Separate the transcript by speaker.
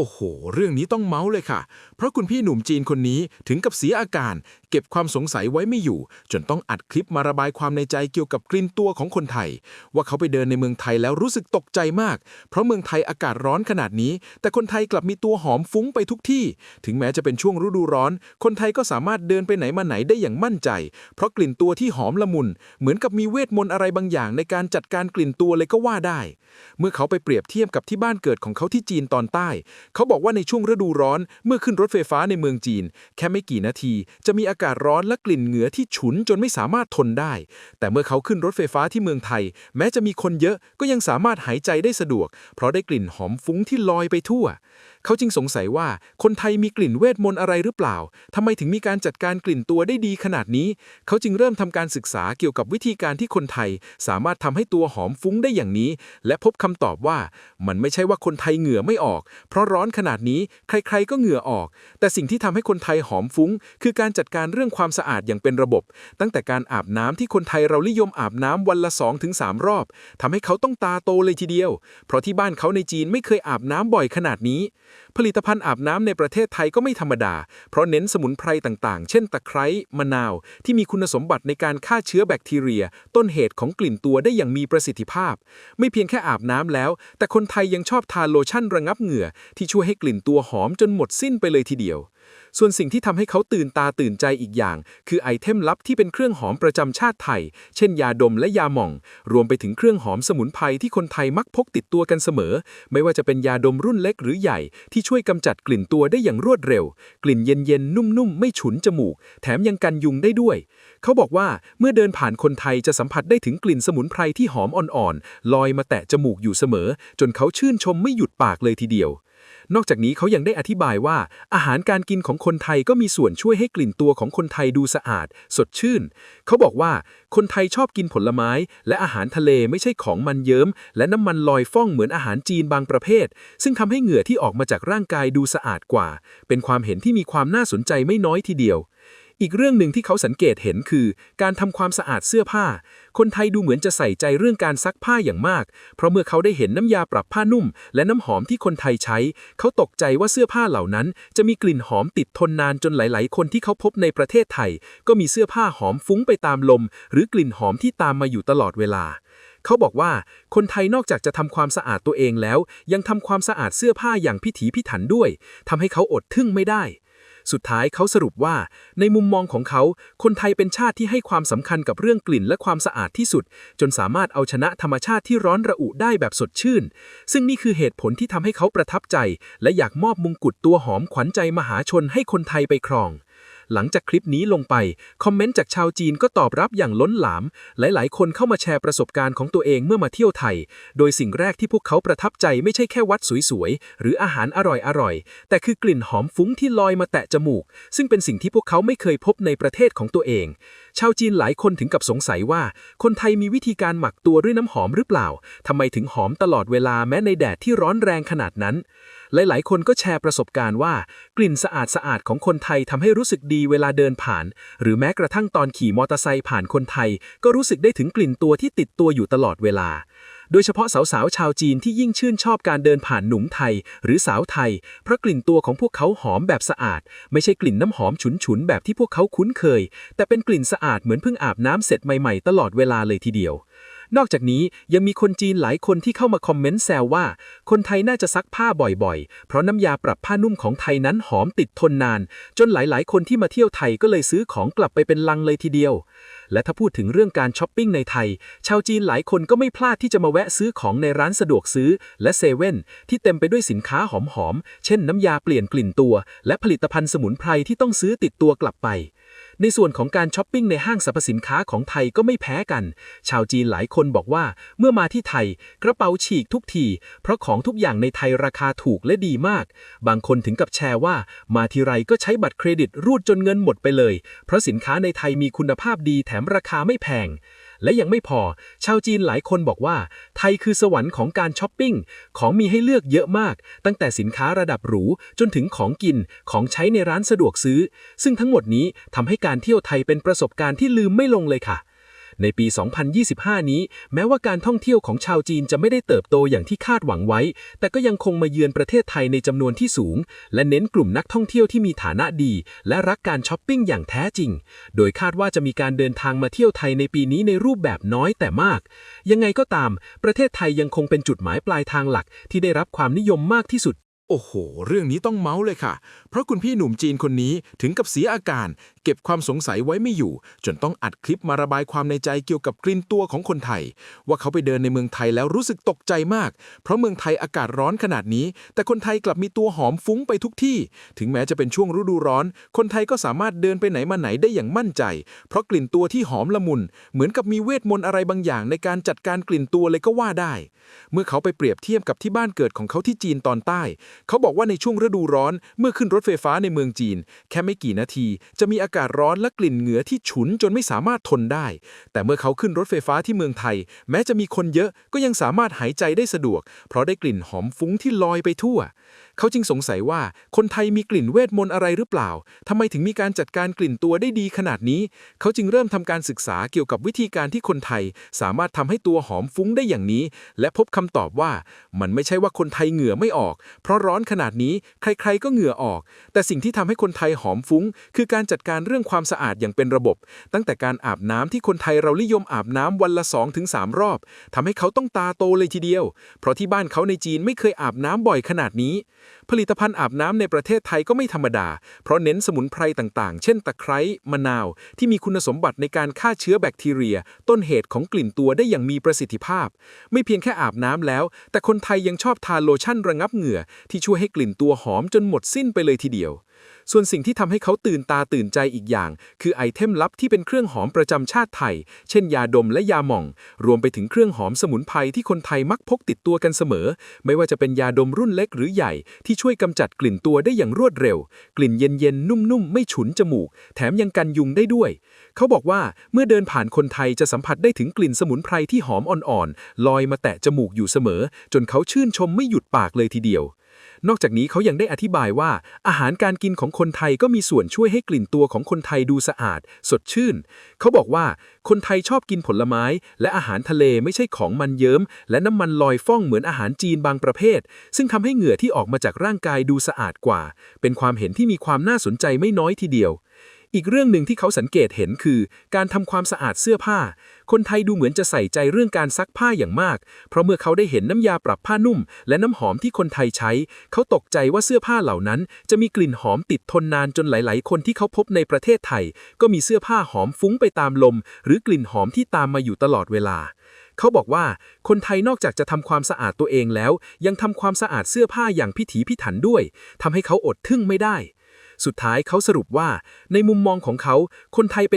Speaker 1: โอ้โห เรื่องนี้ต้องเมาส์เลยค่ะ เพราะคุณพี่หนุ่มจีนคนนี้ถึงกับเสียอาการ เก็บความสงสัยไว้ไม่อยู่ จนต้องอัดคลิปมาระบายความในใจเกี่ยวกับกลิ่นตัวของคนไทย ว่าเขาไปเดินในเมืองไทยแล้วรู้สึกตกใจมาก เพราะเมืองไทยอากาศร้อนขนาดนี้ แต่คนไทยกลับมีตัวหอมฟุ้งไปทุกที่ ถึงแม้จะเป็นช่วงฤดูร้อน คนไทยก็สามารถเดินไปไหนมาไหนได้อย่างมั่นใจ เพราะกลิ่นตัวที่หอมละมุน เหมือนกับมีเวทมนต์อะไรบางอย่าง ในการจัดการกลิ่นตัวเลยก็ว่าได้ เมื่อเขาไปเปรียบเทียบกับที่บ้านเกิดของเขาที่จีนตอนใต้เขาบอกว่าในช่วงฤดูร้อน เมื่อขึ้นรถไฟฟ้าในเมืองจีน แค่ไม่กี่นาที จะมีอากาศร้อนและกลิ่นเหงื่อที่ฉุนจนไม่สามารถทนได้ แต่เมื่อเขาขึ้นรถไฟฟ้าที่เมืองไทย แม้จะมีคนเยอะก็ยังสามารถหายใจได้สะดวก เพราะได้กลิ่นหอมฟุ้งที่ลอยไปทั่ว เขาจึงสงสัยว่าคนไทยมีกลิ่นเวทมนต์อะไรหรือเปล่าทำไมถึงมีการจัดการกลิ่นตัวได้ดีขนาดนี้ เขาจึงเริ่มทำการศึกษาเกี่ยวกับวิธีการที่คนไทย สามารถทำให้ตัวหอมฟุ้งได้อย่างนี้ และพบคำตอบว่ามันไม่ใช่ว่าคนไทยเหงื่อไม่ออก เพราะร้อนขนาดนี้ใครๆก็เหงื่อออก แต่สิ่งที่ทำให้คนไทยหอมฟุ้ง คือการจัดการเรื่องความสะอาดอย่างเป็นระบบ ตั้งแต่การอาบน้ำที่คนไทยเรานิยมอาบน้ำวันละ 2-3 รอบทำให้เขาต้องตาโตเลยทีเดียว เพราะที่บ้านเขาในจีนไม่เคยอาบน้ำบ่อยขนาดนี้ผลิตภัณฑ์อาบน้ำในประเทศไทยก็ไม่ธรรมดา เพราะเน้นสมุนไพรต่างๆ เช่นตะไคร้ มะนาว ที่มีคุณสมบัติในการฆ่าเชื้อแบคทีเรีย ต้นเหตุของกลิ่นตัวได้อย่างมีประสิทธิภาพ ไม่เพียงแค่อาบน้ำแล้ว แต่คนไทยยังชอบทาโลชั่นระงับเหงื่อที่ช่วยให้กลิ่นตัวหอมจนหมดสิ้นไปเลยทีเดียว ส่วนสิ่งที่ทำให้เขาตื่นตาตื่นใจอีกอย่าง คือไอเทมลับที่เป็นเครื่องหอมประจำชาติไทย เช่นยาดมและยาหม่อง รวมไปถึงเครื่องหอมสมุนไพรที่คนไทยมักพกติดตัวกันเสมอ ไม่ว่าจะเป็นยาดมรุ่นเล็กหรือใหญ่ ที่ช่วยกำจัดกลิ่นตัวได้อย่างรวดเร็ว กลิ่นเย็นๆนุ่มๆ ไม่ฉุนจมูก แถมยังกันยุงได้ด้วย เขาบอกว่าเมื่อเดินผ่านคนไทยจะสัมผัสได้ถึงกลิ่นสมุนไพรที่หอมอ่อนๆลอยมาแตะจมูกอยู่เสมอ จนเขาชื่นชมไม่หยุดปากเลยทีเดียว นอกจากนี้เขายังได้อธิบายว่า อาหารการกินของคนไทยก็มีส่วนช่วยให้กลิ่นตัวของคนไทยดูสะอาด สดชื่น เขาบอกว่าคนไทยชอบกินผลไม้ และอาหารทะเลไม่ใช่ของมันเยิ้ม และน้ำมันลอยฟ่องเหมือนอาหารจีนบางประเภท ซึ่งทำให้เหงื่อที่ออกมาจากร่างกายดูสะอาดกว่า เป็นความเห็นที่มีความน่าสนใจไม่น้อยทีเดียว อีกเรื่องหนึ่งที่เขาสังเกตเห็นคือ การทำความสะอาดเสื้อผ้า คนไทยดูเหมือนจะใส่ใจเรื่องการซักผ้าอย่างมาก เพราะเมื่อเขาได้เห็นน้ำยาปรับผ้านุ่ม และน้ำหอมที่คนไทยใช้ เขาตกใจว่าเสื้อผ้าเหล่านั้น จะมีกลิ่นหอมติดทนนานจนหลาย ๆ คนที่เขาพบในประเทศไทย ก็มีเสื้อผ้าหอมฟุ้งไปตามลม หรือกลิ่นหอมที่ตามมาอยู่ตลอดเวลาเขาบอกว่าคนไทยนอกจากจะทำความสะอาดตัวเองแล้ว ยังทำความสะอาดเสื้อผ้าอย่างพิถีพิถันด้วยทำให้เขาอดทึ่งไม่ได้ สุดท้ายเขาสรุปว่า ในมุมมองของเขา คนไทยเป็นชาติที่ให้ความสำคัญกับเรื่องกลิ่นและความสะอาดที่สุด จนสามารถเอาชนะธรรมชาติที่ร้อนระอุได้แบบสดชื่น ซึ่งนี่คือเหตุผลที่ทำให้เขาประทับใจ และอยากมอบมงกุฎตัวหอมขวัญใจมหาชนให้คนไทยไปครอง หลังจากคลิปนี้ลงไป คอมเมนต์จากชาวจีนก็ตอบรับอย่างล้นหลาม หลาย ๆ คนเข้ามาแชร์ประสบการณ์ของตัวเองเมื่อมาเที่ยวไทย โดยสิ่งแรกที่พวกเขาประทับใจไม่ใช่แค่วัดสวย ๆ หรืออาหารอร่อย ๆ แต่คือกลิ่นหอมฟุ้งที่ลอยมาแตะจมูก ซึ่งเป็นสิ่งที่พวกเขาไม่เคยพบในประเทศของตัวเอง ชาวจีนหลายคนถึงกับสงสัยว่า คนไทยมีวิธีการหมักตัวด้วยน้ำหอมหรือเปล่าทำไมถึงหอมตลอดเวลาแม้ในแดดที่ร้อนแรงขนาดนั้น หลาย ๆ คนก็แชร์ประสบการณ์ว่า กลิ่นสะอาดสะอาดๆของคนไทยทำให้รู้สึกดีเวลาเดินผ่าน หรือแม้กระทั่งตอนขี่มอเตอร์ไซค์ผ่านคนไทย ก็รู้สึกได้ถึงกลิ่นตัวที่ติดตัวอยู่ตลอดเวลา โดยเฉพาะสาวๆชาวจีนที่ยิ่งชื่นชอบการเดินผ่านหนุ่มไทย หรือสาวไทย เพราะกลิ่นตัวของพวกเขาหอมแบบสะอาด ไม่ใช่กลิ่นน้ำหอมฉุนๆแบบที่พวกเขาคุ้นเคย แต่เป็นกลิ่นสะอาดเหมือนเพิ่งอาบน้ำเสร็จใหม่ๆ ตลอดเวลาเลยทีเดียว นอกจากนี้ยังมีคนจีนหลายคนที่เข้ามาคอมเมนต์แซวว่า คนไทยน่าจะซักผ้าบ่อยๆ เพราะน้ำยาปรับผ้านุ่มของไทยนั้นหอมติดทนนาน จนหลายๆ คนที่มาเที่ยวไทยก็เลยซื้อของกลับไปเป็นลังเลยทีเดียว และถ้าพูดถึงเรื่องการช้อปปิ้งในไทย ชาวจีนหลายคนก็ไม่พลาดที่จะมาแวะซื้อของในร้านสะดวกซื้อ และเซเว่นที่เต็มไปด้วยสินค้าหอมๆ เช่นน้ำยาเปลี่ยนกลิ่นตัว และผลิตภัณฑ์สมุนไพรที่ต้องซื้อติดตัวกลับไป ในส่วนของการช้อปปิ้งในห้างสรรพสินค้าของไทยก็ไม่แพ้กัน ชาวจีนหลายคนบอกว่า เมื่อมาที่ไทย กระเป๋าฉีกทุกที เพราะของทุกอย่างในไทยราคาถูกและดีมาก บางคนถึงกับแชร์ว่า มาทีไรก็ใช้บัตรเครดิตรูดจนเงินหมดไปเลย เพราะสินค้าในไทยมีคุณภาพดีแถมราคาไม่แพง และยังไม่พอ ชาวจีนหลายคนบอกว่า ไทยคือสวรรค์ของการช้อปปิ้ง ของมีให้เลือกเยอะมาก ตั้งแต่สินค้าระดับหรู จนถึงของกิน ของใช้ในร้านสะดวกซื้อ ซึ่งทั้งหมดนี้ทำให้การเที่ยวไทยเป็นประสบการณ์ที่ลืมไม่ลงเลยค่ะ
Speaker 2: ในปี 2025 นี้ แม้ว่าการท่องเที่ยวของชาวจีนจะไม่ได้เติบโตอย่างที่คาดหวังไว้ แต่ก็ยังคงมาเยือนประเทศไทยในจำนวนที่สูง และเน้นกลุ่มนักท่องเที่ยวที่มีฐานะดี และรักการช้อปปิ้งอย่างแท้จริง โดยคาดว่าจะมีการเดินทางมาเที่ยวไทยในปีนี้ในรูปแบบน้อยแต่มาก ยังไงก็ตาม ประเทศไทยยังคงเป็นจุดหมายปลายทางหลัก ที่ได้รับความนิยมมากที่สุด
Speaker 1: โอ้โห เรื่องนี้ต้องเมาส์เลยค่ะ เพราะคุณพี่หนุ่มจีนคนนี้ถึงกับเสียอาการ ก็บความสงสัยไว้ไม่อยู่ จนต้องอัดคลิปมาระบายความในใจเกี่ยวกับกลิ่นตัวของคนไทย ว่าเขาไปเดินในเมืองไทยแล้วรู้สึกตกใจมาก เพราะเมืองไทยอากาศร้อนขนาดนี้ แต่คนไทยกลับมีตัวหอมฟุ้งไปทุกที่ ถึงแม้จะเป็นช่วงฤดูร้อน คนไทยก็สามารถเดินไปไหนมาไหนได้อย่างมั่นใจ เพราะกลิ่นตัวที่หอมละมุน เหมือนกับมีเวทมนต์อะไรบางอย่าง ในการจัดการกลิ่นตัวเลยก็ว่าได้ เมื่อเขาไปเปรียบเทียบกับที่บ้านเกิดของเขาที่จีนตอนใต้ เขาบอกว่าในช่วงฤดูร้อน เมื่อขึ้นรถไฟฟ้าในเมืองจีน แค่ไม่กี่นาที จะมีอากาศร้อนและกลิ่นเหงื่อที่ฉุนจนไม่สามารถทนได้ แต่เมื่อเขาขึ้นรถไฟฟ้าที่เมืองไทย แม้จะมีคนเยอะก็ยังสามารถหายใจได้สะดวก เพราะได้กลิ่นหอมฟุ้งที่ลอยไปทั่ว เขาจึงสงสัยว่าคนไทยมีกลิ่นเวทมนต์อะไรหรือเปล่า ทำไมถึงมีการจัดการกลิ่นตัวได้ดีขนาดนี้ เขาจึงเริ่มทำการศึกษาเกี่ยวกับวิธีการที่คนไทย สามารถทำให้ตัวหอมฟุ้งได้อย่างนี้ และพบคำตอบว่า มันไม่ใช่ว่าคนไทยเหงื่อไม่ออก เพราะร้อนขนาดนี้ใครๆก็เหงื่อออก แต่สิ่งที่ทำให้คนไทยหอมฟุ้ง คือการจัดการเรื่องความสะอาดอย่างเป็นระบบ ตั้งแต่การอาบน้ำที่คนไทยเรานิยมอาบน้ำวันละ 2-3ถึงรอบทำให้เขาต้องตาโตเลยทีเดียว เพราะที่บ้านเขาในจีนไม่เคยอาบน้ำบ่อยขนาดนี้ผลิตภัณฑ์อาบน้ำในประเทศไทยก็ไม่ธรรมดา เพราะเน้นสมุนไพรต่างๆ เช่นตะไคร้ มะนาว ที่มีคุณสมบัติในการฆ่าเชื้อแบคทีเรีย ต้นเหตุของกลิ่นตัวได้อย่างมีประสิทธิภาพ ไม่เพียงแค่อาบน้ำแล้ว แต่คนไทยยังชอบทาโลชั่นระงับเหงื่อที่ช่วยให้กลิ่นตัวหอมจนหมดสิ้นไปเลยทีเดียว ส่วนสิ่งที่ทำให้เขาตื่นตาตื่นใจอีกอย่าง คือไอเทมลับที่เป็นเครื่องหอมประจำชาติไทย เช่นยาดมและยาหม่อง รวมไปถึงเครื่องหอมสมุนไพรที่คนไทยมักพกติดตัวกันเสมอ ไม่ว่าจะเป็นยาดมรุ่นเล็กหรือใหญ่ที่ช่วยกำจัดกลิ่นตัวได้อย่างรวดเร็ว กลิ่นเย็นๆนุ่มๆ ไม่ฉุนจมูก แถมยังกันยุงได้ด้วย เขาบอกว่าเมื่อเดินผ่านคนไทยจะสัมผัสได้ถึงกลิ่นสมุนไพรที่หอมอ่อนๆลอยมาแตะจมูกอยู่เสมอ จนเขาชื่นชมไม่หยุดปากเลยทีเดียว นอกจากนี้เขายังได้อธิบายว่า อาหารการกินของคนไทยก็มีส่วนช่วยให้กลิ่นตัวของคนไทยดูสะอาด สดชื่น เขาบอกว่าคนไทยชอบกินผลไม้ และอาหารทะเลไม่ใช่ของมันเยิ้ม และน้ำมันลอยฟ่องเหมือนอาหารจีนบางประเภท ซึ่งทำให้เหงื่อที่ออกมาจากร่างกายดูสะอาดกว่า เป็นความเห็นที่มีความน่าสนใจไม่น้อยทีเดียว อีกเรื่องหนึ่งที่เขาสังเกตเห็นคือ การทำความสะอาดเสื้อผ้า คนไทยดูเหมือนจะใส่ใจเรื่องการซักผ้าอย่างมาก เพราะเมื่อเขาได้เห็นน้ำยาปรับผ้านุ่ม และน้ำหอมที่คนไทยใช้ เขาตกใจว่าเสื้อผ้าเหล่านั้น จะมีกลิ่นหอมติดทนนานจนหลาย ๆ คนที่เขาพบในประเทศไทย ก็มีเสื้อผ้าหอมฟุ้งไปตามลม หรือกลิ่นหอมที่ตามมาอยู่ตลอดเวลาเขาบอกว่าคนไทยนอกจากจะทำความสะอาดตัวเองแล้ว ยังทำความสะอาดเสื้อผ้าอย่างพิถีพิถันด้วยทำให้เขาอดทึ่งไม่ได้ สุดท้ายเขาสรุปว่า ในมุมมองของเขา คนไทยเป็น